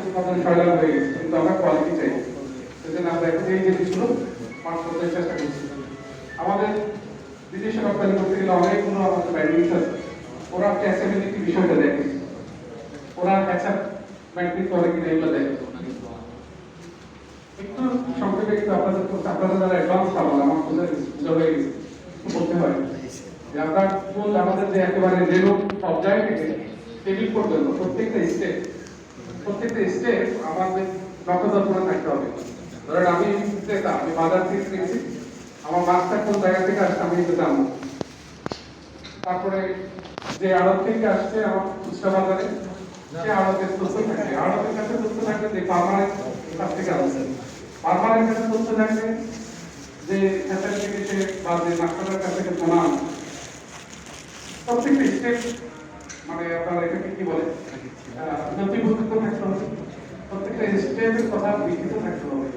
উৎপাদন সয়লাভ হয়ে গেছে, কিন্তু আমরা কোয়ালিটি চাই। সেজন্য আমরা এখন এই জিনিসগুলো পাস করতে চেষ্টা করছি। আমাদের বিদেশে রপ্তানি করতে গেলে অনেকগুলো আমাদের ব্যান্ডিংস আছে। ওরা ট্যাক্সেবিলিটি বিষয়টা দেখে। ওরা অ্যাকসেপ্ট ব্যান্ডিং করে কিনা এগুলো দেখে। একটু সংক্ষেপে একটু আপনাদের আপনাদের যারা অ্যাডভান্স পাবেন আমার বোঝা বোঝা হয়ে গেছে। বলতে হয়। যে আমরা ফুল আমাদের যে একেবারে রেনু পর্যায় থেকে টেবিল পর্যন্ত প্রত্যেকটা স্টেপ প্রত্যেকটা স্টেপ আমাদের করে থাকতে হবে। ধরেন আমি ক্রেতা আমি বাজার থেকে কিনেছি, আমার মাছটা কোন জায়গা থেকে আসছে আমি এটা জানব। তারপরে যে আড়ত থেকে আসছে আমার খুচরা বাজারে, সে আড়তের তথ্য থাকবে আড়তের কাছে তথ্য থাকবে যে ফার্মারের কাছ থেকে আসছে ফার্মারের কাছে তথ্য থাকবে যে খেতের থেকে সে বা যে মাস্টারের কাছ থেকে প্রমাণ প্রত্যেকটা স্টেপ মানে আপনার এটাকে কি বলে? নথিভুক্ত প্রত্যেকটা স্টেপের কথা লিখিত থাকতে হবে।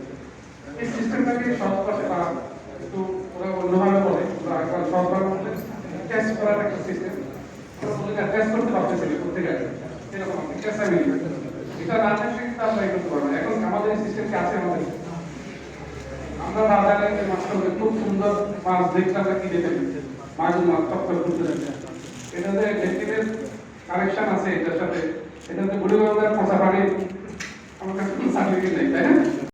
এই সিস্টেমটাকে সহজ পাশে বা একটু ওরা অন্যভাবে বলে ওরা একবার বলে টেস্ট করার একটা সিস্টেম ওরা এখন আমাদের সিস্টেম আছে আমরা বাজারে যে মাছটা খুব সুন্দর মাছ দেখলে আমরা কিনে এটাতে ডেস্টিনের কানেকশন আছে এটার সাথে। এটাতে বুড়ি বাজার পচা পানি আমার কাছে কোনো সার্টিফিকেট নেই তাই না